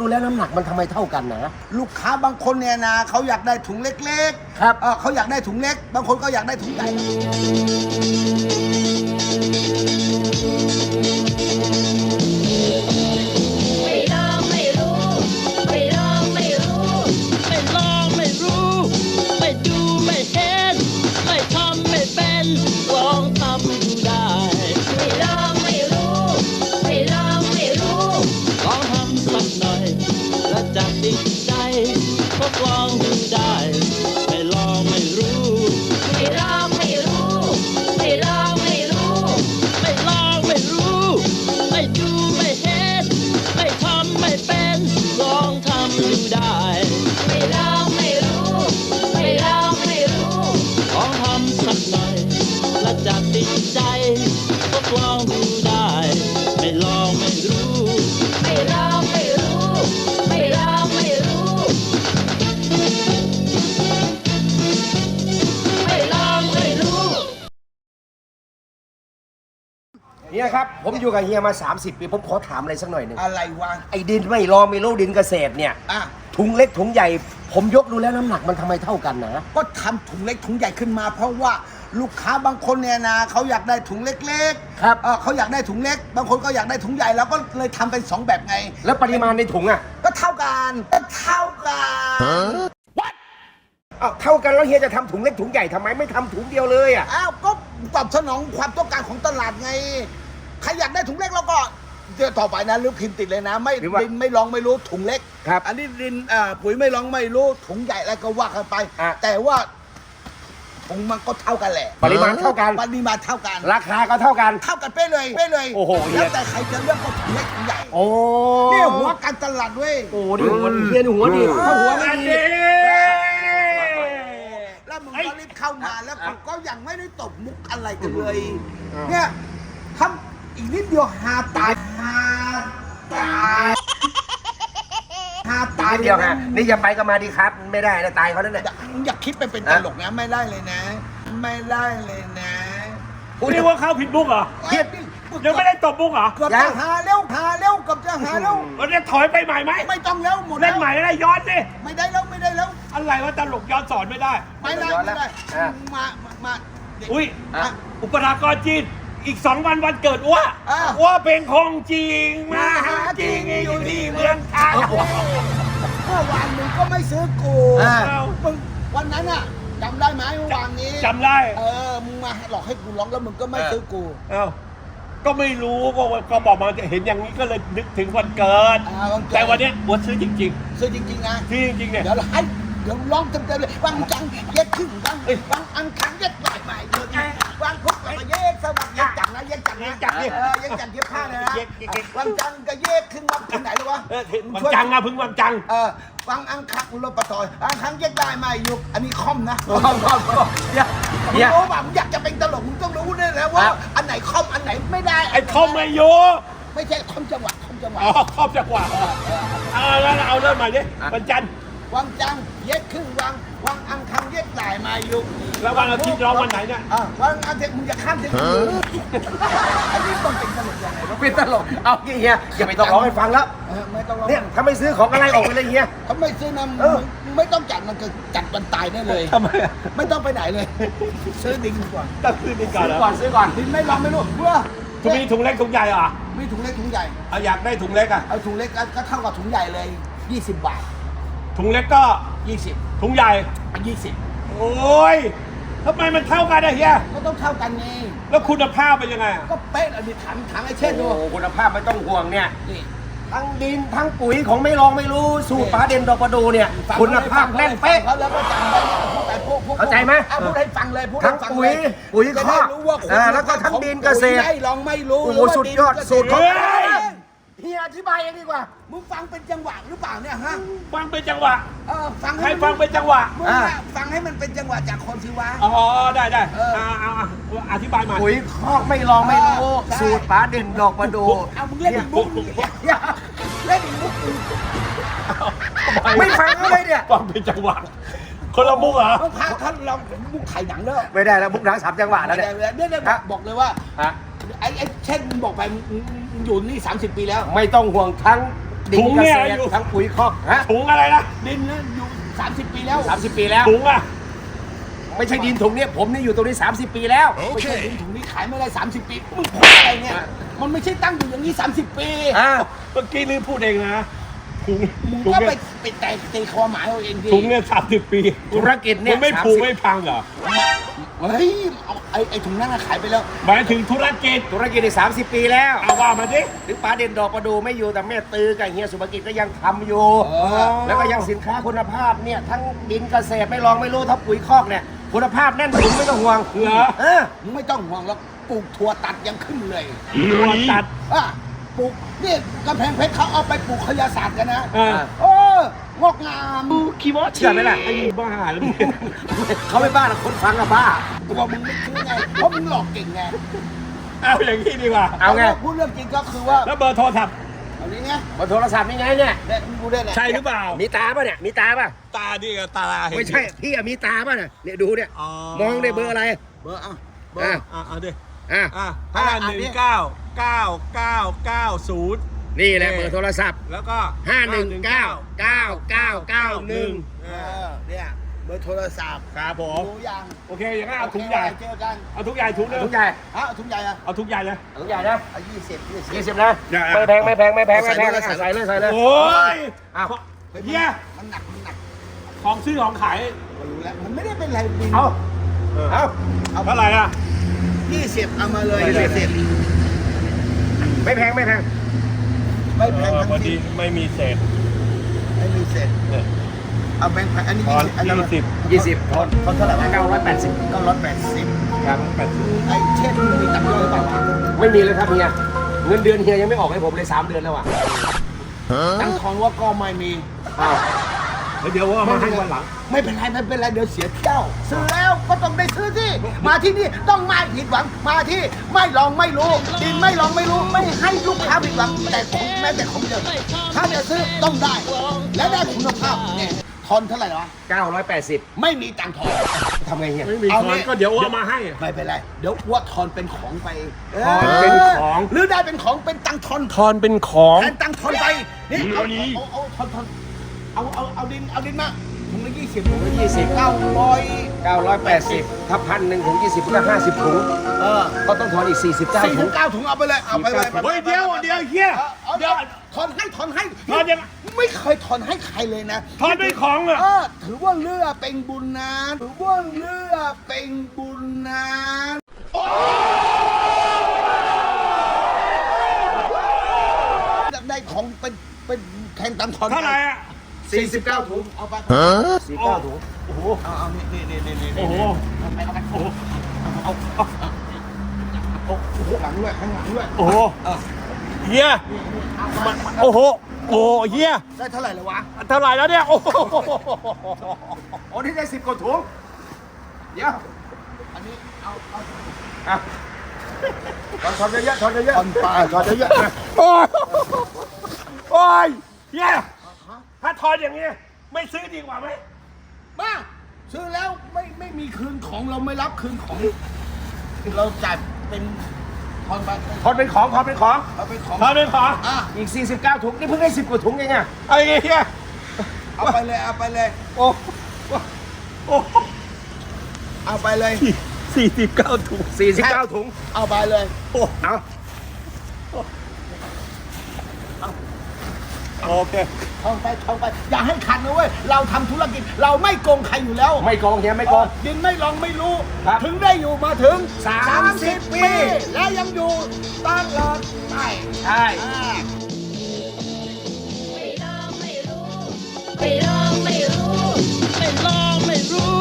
ดูแล้วน้ำหนักมันทำไมเท่ากันนะ ลูกค้าบางคนเนี่ยนะเขาอยากได้ถุงเล็กๆครับ เออเขาอยากได้ถุงเล็ก บางคนก็อยากได้ถุงใหญ่ ผมอยู่กับเฮียมา 30 ปี ผมขอถามอะไรสักหน่อยหนึ่งอะไรวะไอ้ดินไม่รอไม่รู้ดินเกษตรเนี่ยอะถุงเล็กถุงใหญ่ ผมยกดูแล้วน้ำหนักมันทำไมเท่ากันนะ ก็ทำถุงเล็กถุงใหญ่ขึ้นมา เพราะว่าลูกค้าบางคนเนี่ยนะเขาอยากได้ถุงเล็กๆครับ เออเขาอยากได้ถุงเล็ก บางคนก็อยากได้ถุงใหญ่แล้วก็เลยทำเป็นสองแบบไง แล้วปริมาณในถุงอะก็เท่ากันก็เท่ากันอ้าวเท่ากันแล้วเฮียจะทำถุงเล็กถุงใหญ่ทำไมไม่ทำถุงเดียวเลยอะอ้าวก็ตอบสนองความต้องการของตลาดไง ใครอยากได้ถุงเล็กแล้วก็เดี๋ยวต่อไปนะลูกพิมพ์ติดเลยนะ ไม่หรือว่าดินไม่ลองไม่รู้ถุงเล็กครับอันนี้ดินอ่าปุ๋ยไม่ลองไม่รู้ถุงใหญ่แล้วก็ว่ากันไป อะ แต่ว่าถุงมันก็เท่ากันแหละปริมาณเท่ากัน ปริมาณเท่ากัน ราคาก็เท่ากัน เท่ากันเป๊ะเลยเป๊ะเลยโอ้โหเฮีย แล้วแต่ใครจะเลือกก็ถุงเล็กถุงใหญ่โอ้นี่หัวการตลาดเว้ยโอ้ดิหัวเฮียนี่หัวดีถ้าหัวไม่อันดีนี้แล้วมึงก็รีบเข้ามาแล้วกูก็ยังไม่ได้ตบมุกอะไรกันเลย เนี่ยทำ อีกนิดเดียวหาตายหาตายหาตายนิดเดียวฮะนี่จะไปก็มาดีครับ ไม่ได้นะตายเขานั่นแหละอย่าอย่าคิดไปเป็นตลกนะไม่ได้เลยนะ ไม่ได้เลยนะเรียกว่าเข้าผิดมุกเหรอเฮ้ยยังไม่ได้ตบมุกเหรอเกือบจะหาเร็วหาเร็วเกือบจะหาเร็วเราจะถอยไปใหม่ไหมไม่ต้องแล้วหมดเล่นใหม่ก็ได้ย้อนดิไม่ได้แล้วไม่ได้แล้วอะไรว่าตลกย้อนสอนไม่ได้ ไม่ได้ไม่ได้มามามาเด็กอุ้ยอะอุปรากรจีน อีกสองวันวันเกิดอ้วอะอ้วเป็นของจริงมาหาจริงอยู่ที่เมืองไทย เมื่อวานมึงก็ไม่ซื้อกูอ่า มึงวันนั้นอะจำได้ไหมเมื่อวานนี้จำได้ เออมึงมาหลอกให้กูร้องแล้วมึงก็ไม่ซื้อกูเอ้าก็ไม่รู้ก็ก็บอกมาจะเห็นอย่างนี้ก็เลยนึกถึงวันเกิด อ่าวันเกิดแต่วันเนี้ยอ้วซื้อจริงซื้อจริงๆนะๆซื้อจริงๆเนี่ย เดี๋ยวเราให้เดี๋ยวร้องเต็มๆเลยวังจังเย็ดขึ้นวังวังอังคังเย็ดไหลใหม่เดินวังพุกกับ เย็ดสวัสดิ์เย็ดจังนะเย็ดจังนะเย็ดจังดิเออเย็ดจังเย็ดผ้าเลยนะวังจังกับเย็ดขึ้นวังถึงไหนแล้ววะวันจังอะพึ่งวันจังเออวังอังคังอุลปะตอยอังคังเย็ดได้ไหมยุกอันนี้คอมนะเฮียมึงเฮียรู้ป่ะมึงอยากจะเป็นตลกมึงต้องรู้ด้วยนะว่าอันไหนคอมอันไหนไม่ได้ไอ้คอมไม่โยไม่ใช่คอมจังหวะคอมจังหวะอ๋อคอบจังหวะเอาแล้วเอาเริ่มใหม่ดิวันจันทร์วังจังเย็ดครึ่งวังวังอังคังเย็ดหลายมายุก แล้ววันอาทิตย์ร้องวันไหนเนี่ยอะวังอาทิตย์มึงจะข้ามเทคนิคอันนี้ต้องเป็นตลกยังไงวะเป็นตลกเอาเฮียอย่าไปต้องร้องให้ฟังแล้วเออไม่ต้องร้องเนี่ยถ้าไม่ซื้อของอะไรออกไปเลยเฮียถ้าไม่ซื้อนะเออมึงไม่ต้องจัดมันก็จัดวันตายได้เลยทำไมอะไม่ต้องไปไหนเลย ซื้อดิงดีกว่าก็คือดีก่อนซื้อแล้วก่อนซื้อก่อนดินไม่ลองไม่รู้เพื่อถุงมีถุงเล็กถุงใหญ่เหรอมีถุงเล็กถุงใหญ่เอาอยากได้ถุงเล็กอะเอาถุงเล็กก็เท่ากับถุงใหญ่เลย20 บาท ถุงเล็กก็ 20 ถุงใหญ่ 20 โอ้ย ทำไมมันเท่ากันอะเฮียก็ต้องเท่ากันไงแล้วคุณภาพเป็นยังไงอะก็เป๊ะอันนี้ถามถามไอ้เช่นดูโอ้คุณภาพไม่ต้องห่วงเนี่ย นี่ ทั้งดินทั้งปุ๋ยของไม่ลองไม่รู้สูตรปลาเด่นดอกประดูเนี่ย ฟังคุณภาพแน่นเป๊ะ เขาแล้วก็จำได้พูดไปพูดพูดเข้าใจไหมอะพูดให้ฟังเลยพูดทั้ให้งฟังปุ๋เลยยปุ๋ยจะคอได้กรู้ว่าเออแล้วก็ทั้งดินเกษตรปุ๋ยได้ลองไม่รู้โอ้โหว่าสุดยอดนเกษตร สูตรของ เฮ้ย เฮียอธิบายเองดีกว่า มึงฟังเป็นจังหวะหรือเปล่าเนี่ยฮะ ฟังเป็นจังหวะ เออฟังให้ให้ฟังเป็นจังหวะ มึงอ่าอะฟังให้มันเป็นจังหวะจากคนสิวะ อ๋อ ได้ได้เออเอาเอาเอาอธิบายมา ปุ๋ยคอกไม่ลองไม่รู้ เออใช่ สูตรปลาเด่นดอกประดูเอามึงเล่นอีกมุกมึงอย่าเล่นอีกมุกมึงไม่ฟังเขาเลยเนี่ย ฟังเป็นจังหวะ คนละมุกเหรอมึงพาท่านลองมุกไข่หนังเด้อไม่ได้แล้วมุกหนังสามจังหวะแล้วเนี่ย เนี่ยเนี่ยฮะบอกเลยว่า ฮะ ไอ้ไอ้เช่นมึงบอกไปมึงมึงอยู่นี่ 30 ปีแล้ว ไม่ต้องห่วงทั้งดิถุนงเกเนี่ยษตอยู่รทั้งปุ๋ยคอกฮะถุงอะไรนะดินนะอยู่ 30 ปีแล้วสามสิบปีแล้ว ถุงอะไม่ใช่ดินถุงเนี่ยผมนี่อยู่ตรงนี้ 30 ปีแล้ว ไม่ใช่ดินถุงนี้ขายไม่ได้ 30 ปีมึงพูดอะไรเนี่ยมันไม่ใช่ตั้งอยู่อย่างนี้ 30 ปีอ่าเมื่อกี้ลืมพูดเองนะถุงมึงถุงก็ไปเนี่ยไปแต่ตีความหมายเอาเองดิถุงเนี่ยสามสิบปีธุรกิจเนี่ยมึงไม่ผูก30 ไม่พังเหรอ เฮ้ยเอาไอ้ไอ้ถุงนั้นน่ะขายไปแล้ว หมายถึงธุรกิจธุรกิจใน30 ปีแล้วเอาว่ามาดิ ถึงป๋าเด่นดอกประดูไม่อยู่แต่แม่ตือกับเฮียสุภกิจก็ยังทำอยู่ เออ แล้วก็ยังสินค้าคุณภาพเนี่ย ทั้งดินเกษตรไม่ลองไม่รู้ทั้งปุ๋ยคอกเนี่ย คุณภาพแน่นถุงไม่ต้องห่วงเหรอ เออมึงไม่ต้องห่วงหรอกปลูกถั่วตัดยังขึ้นเลยตัวตัด อะปลูกนี่กำแพงเพชรเขาเอาไปปลูกขยาศาสตร์กันนะเออ โอ้ งอกงามเชื่อไหมล่ะไอ้บ้าแล้วมึงเขาไม่บ้าหรอกคนฟังอะบ้าตัวมึงไม่ซื้อไงเพราะมึงหลอกเก่งไงเอาอย่างนี้ดีกว่าเอาไงแต่ว่พูดเรื่องจริงก็คือว่าแล้วเบอร์โทรศัพท์เอานี้ไงบนโทรศัพท์นี่ไงเนี่ยเนี่ยมึงดูได้เนี่ยใช่หรือเปล่ามีตาป่ะเนี่ยมีตาป่ะตาดีกับตาเห็นไม่ใช่พี่อะมีตาป่ะเนี่ยเนี่ยดูเนี่ยอ๋อมองได้เบอร์อะไรเบอร์อะเบออะร์อะเอาดิอะอะอะห้าอะหนึ่งนี่เก้าเก้าเก้าเก้าศูนย์ นี่แหละเบอร์โทรศัพท์ แล้วก็ห้าหนึ่งเก้าเก้าเก้าเก้าหนึ่งเออเนี่ยเบอร์โทรศัพท์ครับผมดูยังโอเคอย่างนั้นเอาถุงใหญ่เจอกันเอาถุงใหญ่ถุงหนึงถุงใหญ่ฮะเอาถุงใหญ่อะเอาถุงใหญ่เลยถุงใหญ่นะเอายี่สิบยี่สิบยี่สิบนะอย่าไม่แพงไม่แพงไม่แพงไม่แพงใส่ใส่เลยเลยใส่เลยโอ้ยอ้าวเฮียมันหนักมันหนักของซื้อของขายก็รู้แล้วมันไม่ได้เป็นไรบินเอาเอาเท่าไหร่อะยี่สิบเอามาเลยยี่ยี่สิสิบบไม่แพงไม่แพง ไม่แพงเออทั้งพอดีสิ้นไม่มีเศษไม่มีเศษเนี่ยเอาแบงค์พันอันนี้ตอนยี่สิบอันนั้นยี่สิบยี่สิบทอนทอนเท่าไหร่วะเก้าร้อยแปดสิบก็ร้อยแปดสิบครับแปดสิบไอ้เช่นมีตังค์ย่อยเปล่าวะไม่มีเลยครับเฮียเงินเดือนเฮียยังไม่ออกให้ผมเลยสามเดือนแล้วอะตังค์ทอนว่าก็ไม่มีอ้าวแล้ว เดี๋ยวว่ามาให้วันหลัง ไม่เป็นไรไม่เป็นไรเดี๋ยวเสียเที่ยวซื้อแล้วก็ต้องได้ซื้อที่มาที่นี่ต้องไม่ผิดหวังมาที่ไม่ลองไม่รู้ดินไม่ลองไม่รู้ไม่ให้ลูกค้าผิดหวังแต่ของแม้แต่ของเดิมถ้าจะซื้อต้องได้ และได้คุณภาพเนี่ยทอนเท่าไหร่วะเก้าร้อยแปดสิบไม่มีตังค์ทอนทำไงเฮียไม่มีเอาทอนงี้ก็เดี๋ยวว่ามาให้ ไม่เป็นไร เดี๋ยวอ้วทอนเป็นของไปทอนเป็นของ หรือได้เป็นของเป็นตังค์ทอนทอนเป็นของแทนตังค์ทอนไปนี่เอาเอานี้เอาเอาทอนทอน เอาเอาเอาดินเอาดินมาถุงละยี่สิบถุงละยี่สิบเก้าร้อยเก้าร้อยแปดสิบถ้าพันหนึ่งถุงยี่สิบก็ห้าสิบถุงเออก็ต้องทอนอีก สี่สิบเก้าสี่ถุถึงง เก้าถุงเอาไปเลยเอาไปเลยเฮ้ยเดี๋ยวเดี๋ยวเฮียเอาเอาเดี๋เดี๋ยยว วถอนให้ถอนให้ถอนยังไง ไม่เคยถอนให้ใครเลยนะทอนเป็นของอะเออถือว่าเลือเป็นบุญนะถือว่าเลือเป็นบุญนะได้ของเป็นเป็นแทนตังค์ทอนเท่าไหร่อะ สี่สิบเก้าถุง เอาไปสี่เก้าถุงโอ้โห เอาเอานี่นี่นี่นี่นี่โอ้โห เอาไปเอาไปโอ้โหเอาเอาเอาเอาข้างหลังด้วยข้างหลังด้วยโอ้โหเออเฮียมันโอ้โห โอ้โหเฮียได้เท่าไหร่แล้ววะ เท่าไหร่แล้วเนี่ย โอ้โหโอ้ที่ได้สิบกว่าถุง เดี๋ยว อันนี้ เอาเอาอะถอนถอนเยอะๆถอนเยอะตอนปลาตอนเยอะๆนะโอ้ยโอ้ยเฮียถ้า ทอนอย่างเงี้ย ไม่ซื้อดีกว่าไหมบ้าซื้อแล้วไม่ไม่มีคืนของเราไม่รับคืนของ เราจ่ายเป็นทอนไปๆถอนเป็นของถอนเป็นของเอาเป็นของทอนเป็นของอะอีก 49 ถุงนี่เพิ่งได้ 10 กว่าถุงเองอะไอ้เฮียเอาไปเลยเอาไปเลยโอ้โอ้เอาไปเลยสี่สิบเก้าถุง49 ถุงเอาไปเลยโอ้เอา โอเคท่องไปท่องไป อย่าให้ขัดนะเว้ย เราทำธุรกิจ เราไม่โกงใครอยู่แล้วไม่โกงเฮียไม่โกง ดินไม่ลองไม่รู้ ครับถึงได้อยู่มาถึงสามสิบปี และยังอยู่ตั้งลอดใช่ อ่า ไม่ลองไม่รู้ ไม่ลองไม่รู้ ไม่ลองไม่รู้